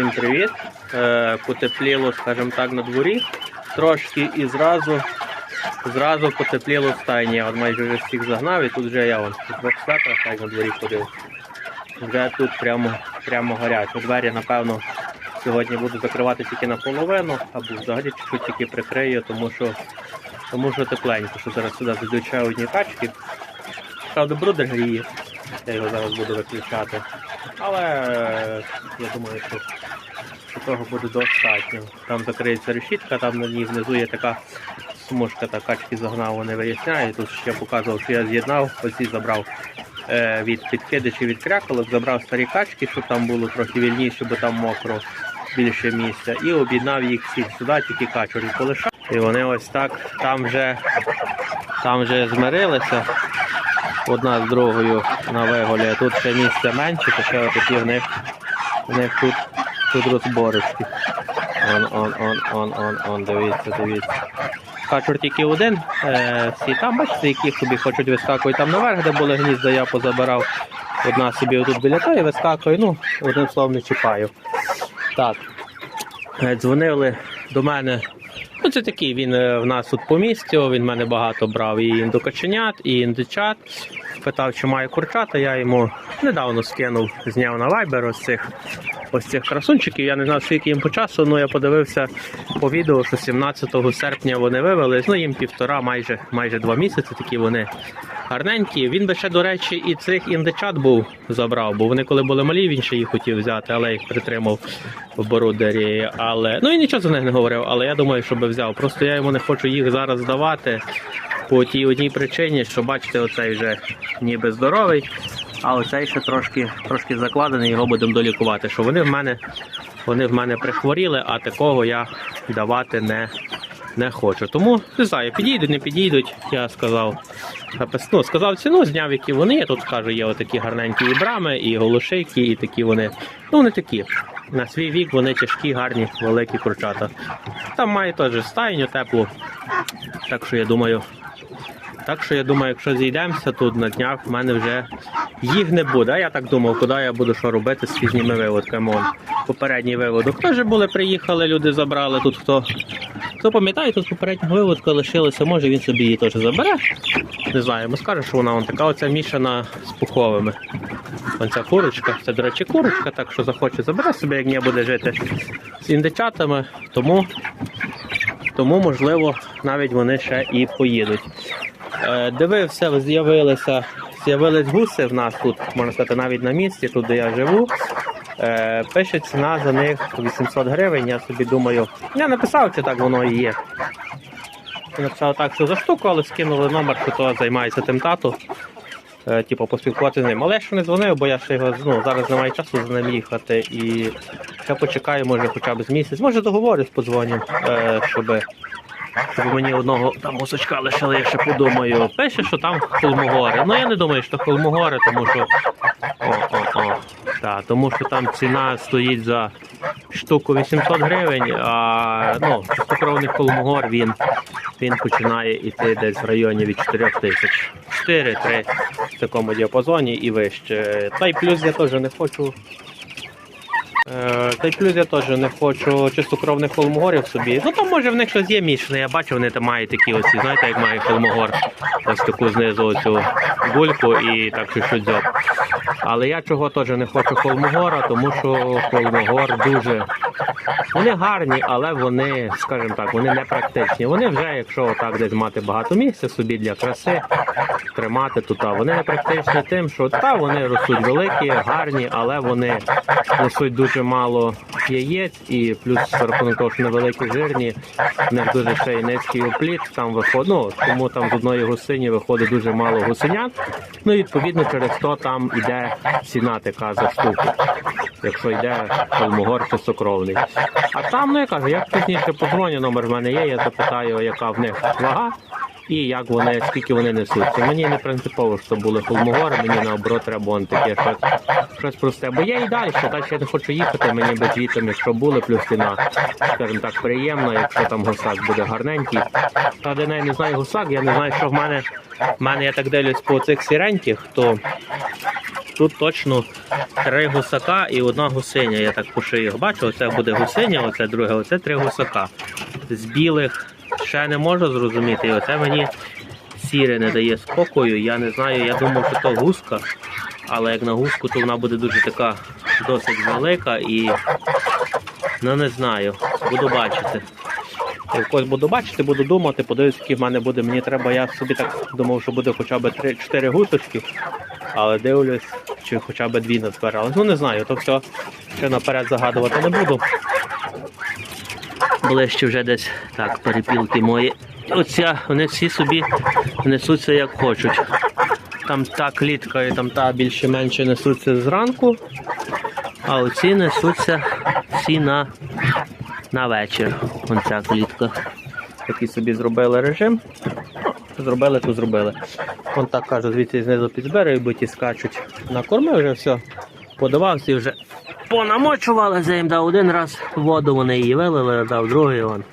Всім привіт. Е, потепліло, скажімо так, на дворі трошки і зразу, зразу потепліло в стайні. Я от майже вже всіх загнав і тут вже я вон, у двох светрах так на дворі ходив. Вже тут прямо, прямо горять. Двері, напевно, сьогодні буду закривати тільки наполовину, або взагалі чуть-чуть тільки прикрию, тому що, тому що тепленько, що зараз сюди зайдуть ще одні качки. Правда, брудер гріє. Я його зараз буду виключати. Але е, я думаю, що того буде достатньо. Там закриється решітка, там на ній внизу є така смужка, та качки загнав, вони виясняють. Тут ще показував, що я з'єднав, оці забрав е, від підкидачів від кряколок, забрав старі качки, щоб там було трохи вільніше, бо там мокро більше місця. І об'єднав їх всіх сюди, тільки качурі полишав. І вони ось так там вже, там вже змирилися одна з другою на виголі. Тут ще місця менше, то ще отакі в них, в них тут, тут розборочки. Он, он, он, он, он, он, дивіться, дивіться. Качур тільки один, е, всі там, бачите, які собі хочуть вискакують там наверх, де були гнізда, я позабирав. Одна собі тут біля тої вискакує, ну, одним словом не чіпаю. Так. Е, Дзвонили до мене. Ну, це такий, він е, в нас тут по місцю, він мене багато брав і індокаченят, і індичат. Питав, чи має курчата, я йому недавно скинув, зняв на вайбер ось цих ось цих красунчиків. Я не знав, скільки їм по часу, але я подивився по відео, що 17 серпня вони вивелись. Ну їм півтора, майже майже два місяці. Такі вони гарненькі. Він би ще, до речі, і цих індичат був забрав, бо вони коли були малі, він ще їх хотів взяти, але їх притримав в борудері. Але ну і нічого за них не говорив. Але я думаю, що би взяв. Просто я йому не хочу їх зараз здавати. По тій одній причині, що бачите, оцей вже ніби здоровий, а оцей ще трошки, трошки закладений, його будемо долікувати. Що вони в мене, вони в мене прихворіли, а такого я давати не, не хочу. Тому не знаю, підійдуть, не підійдуть, я сказав. Ну, сказав ціну, зняв, які вони. Я тут кажу, є отакі гарненькі і брами, і голошейки, і такі вони. Ну, вони такі. На свій вік вони тяжкі, гарні, великі курчата. Там має теж стайню теплу. Так що я думаю, так що я думаю, якщо зійдемося тут на днях, в мене вже їх не буде. А я так думав, куди я буду що робити з пізніми виводками. Попередній виводок. Теж були, приїхали, люди забрали тут хто. Хто пам'ятає, тут попередня виводка лишилася, може він собі її теж забере. Не знаю, йому скаже, що вона вон така оця мішана з пуховими. Оця курочка, це, до речі, курочка, так що захоче забере собі, як не буде жити з індичатами. Тому, тому можливо, навіть вони ще і поїдуть. Е, Дивився, з'явилися, з'явились гуси в нас тут, можна сказати, навіть на місці, тут де я живу. Е, Пише ціна за них 800 гривень. Я собі думаю, я написав, чи так воно і є. Я написав так, що за штуку, але скинули номер, що то займається тим тату. Е, Типу, поспілкуватися з ним. Але я ще не дзвонив, бо я ще його ну, зараз немає часу за ним їхати. І ще почекаю, може хоча б з місяць. Може договорюсь, подзвоню, е, щоб щоб мені одного там гусочка лишили, я ще подумаю. Пише, що там холмогори. Ну я не думаю, що холмогори, тому що. О, о, Так, тому що там ціна стоїть за штуку 800 гривень, а ну, чистокровний холмогор він, він починає йти десь в районі від 4 тисяч. 4-3 в такому діапазоні і вище. Та й плюс я теж не хочу. Е, Та й плюс я теж не хочу чистокровних холмогорів собі. Ну там може в них щось є мічне. Я бачу, вони там мають такі оці, знаєте, як має холмогор. Ось таку знизу оцю бульку і так чуть-чуть дзьоб. Але я чого теж не хочу холмогора, тому що холмогор дуже. Вони гарні, але вони, скажімо так, вони не практичні. Вони вже, якщо так десь мати багато місця собі для краси, тримати тут, вони не практичні тим, що та вони ростуть великі, гарні, але вони несуть дуже мало яєць, і плюс рахунок того, що невеликі жирні, в них дуже ще й низький опліт, там виходить, ну, тому там з одної гусині виходить дуже мало гусенят. Ну і відповідно через то там іде ціна така за штуку, якщо йде холмогор чистокровний. А там, ну я кажу, як пізніше позвоню, номер в мене є, я запитаю, яка в них вага. І як вони, скільки вони несуться. Мені не принципово, що були холмогори, мені наоборот треба таке щось, щось просте. Бо я і далі, далі я не хочу їхати, мені би звітом, якщо були, плюс ціна, скажімо так, приємна, якщо там гусак буде гарненький. Та де я не знаю гусак, я не знаю, що в мене. В мене я так дивлюсь по цих сіреньких, то тут точно три гусака і одна гусиня. Я так по шиї бачу, оце буде гусиня, оце друге, оце три гусака. З білих ще не можу зрозуміти. І оце мені сіре не дає спокою. Я не знаю, я думав, що то гуска, але як на гуску, то вона буде дуже така досить велика і ну не знаю, буду бачити. Я когось буду бачити, буду думати, подивлюсь, який в мене буде. Мені треба, я собі так думав, що буде хоча б 3-4 гусочки, але дивлюсь, чи хоча б дві назбирали. Ну не знаю, то все ще наперед загадувати не буду. Ближче вже десь так, перепілки мої. Оця, вони всі собі несуться як хочуть. Там та клітка і там та більше-менше несуться зранку, а оці несуться всі на, на вечір. Вон ця клітка. Такий собі зробили режим. Зробили, то зробили. Вон так кажу, звідси знизу підзберу, бо ті скачуть на корми, вже все подавався і вже понамочувалися. Їм дав один раз воду, вони її вилили, дав другий. Вон.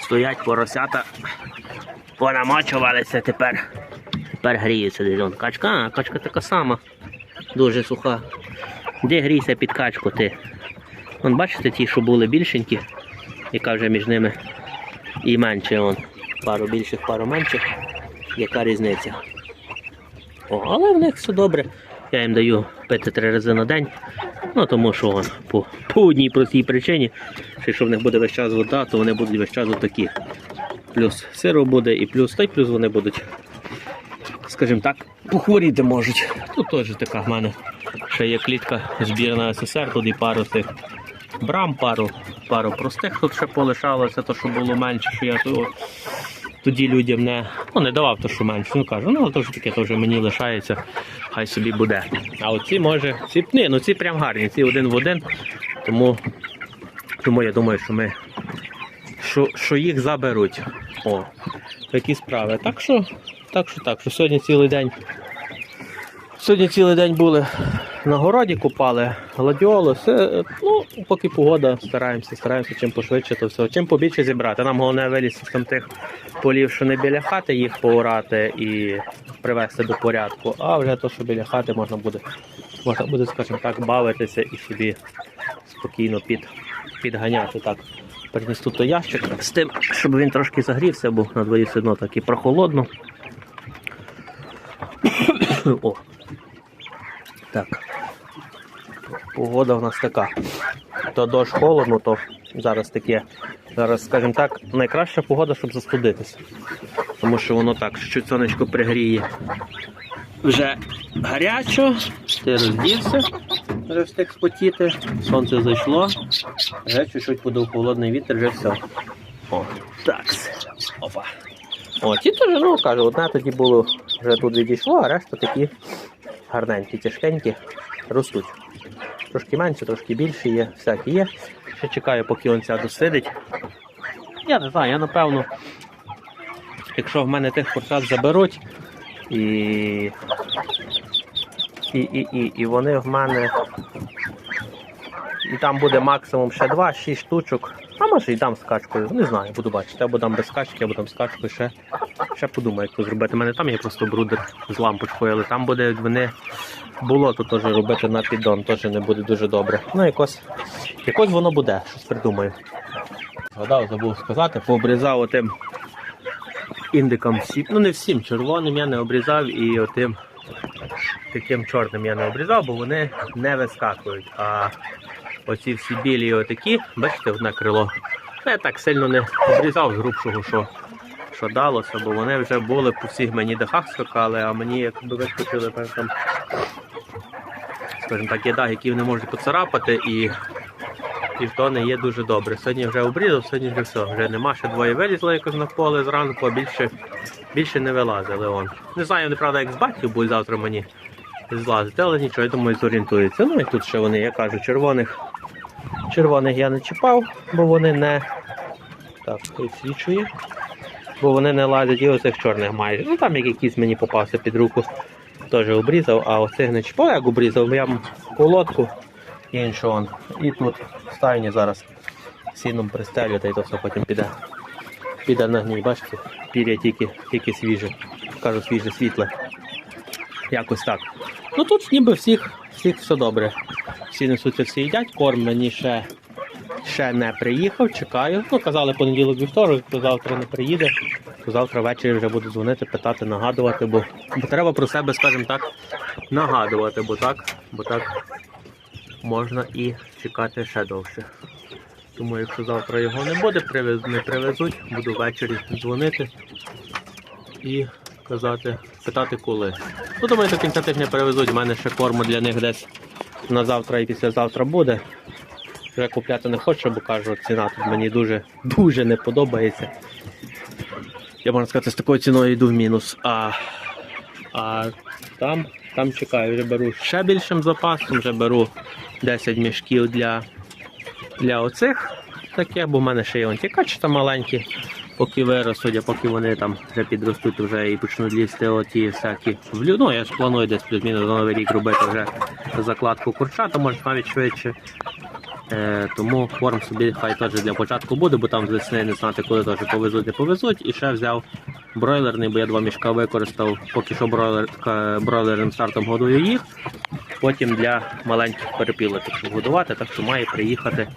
Стоять поросята, понамочувалися тепер. Тепер гріються десь. Вон Качка, а качка така сама. Дуже суха. Де грійся під качку ти? Вон бачите ті, що були більшенькі, яка вже між ними і менше. Вон. Пару більших, пару менших. Яка різниця? О, але в них все добре. Я їм даю пити три рази на день. Ну тому що вон, по, по одній простій причині, що якщо в них буде весь час вода, то вони будуть весь час отакі. Плюс сиру буде і плюс, та й плюс вони будуть, скажімо так, похворіти можуть. Тут теж така в мене ще є клітка збірна СССР, тут і пару тих брам, пару, пару простих тут ще полишалося, то що було менше, що я то, тоді людям не, ну, не давав то, що менше. Ну кажу, ну то вже таке, то вже мені лишається, хай собі буде. А оці може, ці, ні, ну ці прям гарні, ці один в один. Тому, тому я думаю, що ми що, що їх заберуть. О, такі справи. Так що, так що так, що сьогодні цілий день. Сьогодні цілий день були на городі, купали гладіолус. Е, Ну, поки погода, стараємося, стараємося чим пошвидше, то все. Чим побільше зібрати. Нам головне вилізти з там тих полів, що не біля хати, їх поорати і привести до порядку. А вже то, що біля хати можна буде, можна буде, скажімо так, бавитися і собі спокійно під, підганяти. Так. Приніс тут ящик з тим, щоб він трошки загрівся, бо на дворі все одно так і прохолодно. О. Так. Погода в нас така. То дощ холодно, то зараз таке. Зараз, скажімо так, найкраща погода, щоб застудитися. Тому що воно так, чуть сонечко пригріє. Вже гарячо, ти роздівся, вже встиг спотіти, сонце зайшло, вже чуть-чуть подув холодний вітер, вже все. О, так. Опа. О, ті теж, ну кажу, одна тоді було, вже тут відійшло, а решта такі гарненькі, тяжкенькі, ростуть. Трошки менше, трошки більше є, всякі є. Ще чекаю, поки он ця досидить. Я не знаю, я напевно, якщо в мене тих курсат заберуть і. І, і, і, і вони в мене. І там буде максимум ще 2-6 штучок. А може і дам з качкою. Не знаю, буду бачити. Або дам без качки, або дам з ще. Ще подумаю, як то зробити. У мене там є просто брудер з лампочкою, але там буде, вони болото теж робити на піддон, теж не буде дуже добре. Ну, якось, якось воно буде, щось придумаю. Згадав, забув сказати, пообрізав отим індиком всім. Ну не всім, червоним я не обрізав і отим таким чорним я не обрізав, бо вони не вискакують. А оці всі білі отакі, бачите, одне крило. Я так сильно не обрізав з грубшого, що, що далося, бо вони вже були по всіх мені дахах скакали, а мені якби вискочили там, скажімо так, є дах, які вони можуть поцарапати і. І то не є дуже добре. Сьогодні вже обрізав, сьогодні вже все. Вже нема, ще двоє вилізли якось на поле зранку, а більше, більше не вилазили. Он. Не знаю, вони правда, як з батьків будуть завтра мені злазити, але нічого, я думаю, зорієнтуються. Ну і тут ще вони, я кажу, червоних. Червоних я не чіпав, бо вони не так, підсвічує. Бо вони не лазять і оцих чорних майже. Ну там як якийсь мені попався під руку, теж обрізав, а оцих не чіпав, як обрізав, я колодку іншу он. І тут в стайні зараз сіном пристелю, та й то все потім піде. Піде на гній, бачите? Пір'я тільки, тільки свіже. Кажу, свіже світле. Якось так. Ну тут ніби всіх всіх все добре. Всі несуться, всі їдять. Корм мені ще, ще не приїхав, чекаю. Ну, казали понеділок вівторок, то завтра не приїде. То завтра ввечері вже буду дзвонити, питати, нагадувати, бо, бо треба про себе, скажімо так, нагадувати, бо так, бо так можна і чекати ще довше. Тому якщо завтра його не буде, не привезуть, буду ввечері дзвонити і казати, питати коли. Ну, думаю, до кінця тижня перевезуть. У мене ще корму для них десь на завтра і післязавтра буде. Вже купляти не хочу, бо кажу, ціна тут мені дуже, дуже не подобається. Я можна сказати, з такою ціною йду в мінус. А, а там, там чекаю, вже беру ще більшим запасом, вже беру 10 мішків для, для оцих таке, бо в мене ще є вон ті качета маленькі, поки виростуть, а поки вони там вже підростуть, вже і почнуть лізти оті всякі влю. Ну, я ж планую десь плюс-мінус за новий рік робити вже закладку курчата, може навіть швидше. Е, тому корм собі хай теж для початку буде, бо там з весни не знати, коли теж повезуть, не повезуть. І ще взяв бройлерний, бо я два мішка використав, поки що бройлер, бройлерним стартом годую їх. Потім для маленьких перепілочок щоб годувати, так що має приїхати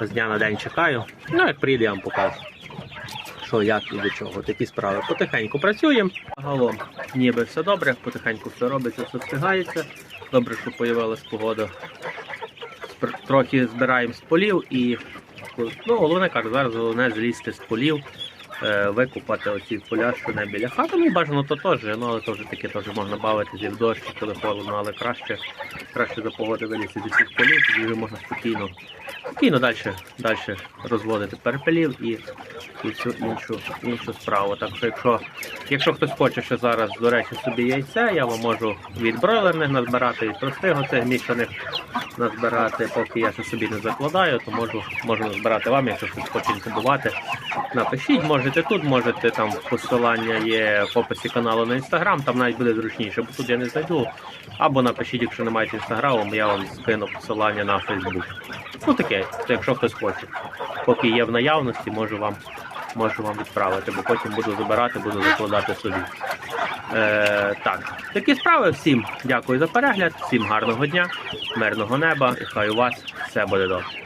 з дня на день чекаю. Ну, як приїде, я вам покажу. Що, як і до чого, такі справи. Потихеньку працюємо. Загалом ніби все добре, потихеньку все робиться, все встигається. Добре, що появилась погода. Трохи збираємо з полів і ну, головне кажу, зараз головне злізти з полів, викупати оці поля, що не біля хати. Ну бажано то теж, ну але теж таке теж можна бавитися і в дощ, коли холодно, але краще, краще за погоди вилізти зі всіх полів, тоді вже можна спокійно, спокійно далі, далі розводити перепелів і, і всю іншу, іншу справу. Так що якщо, якщо хтось хоче ще зараз, до речі, собі яйця, я вам можу від бройлерних назбирати, від простих оцих мішаних назбирати, поки я ще собі не закладаю, то можу, можу назбирати вам, якщо хтось хоче інкубувати. Напишіть, можете тут, можете там посилання є в описі каналу на інстаграм, там навіть буде зручніше, бо тут я не зайду. Або напишіть, якщо не маєте інстаграму, я вам скину посилання на Фейсбук. Ну таке, якщо хтось хоче. Поки є в наявності, можу вам, можу вам відправити, бо потім буду забирати, буду закладати собі. Е, так, такі справи. Всім дякую за перегляд, всім гарного дня, мирного неба і хай у вас все буде добре.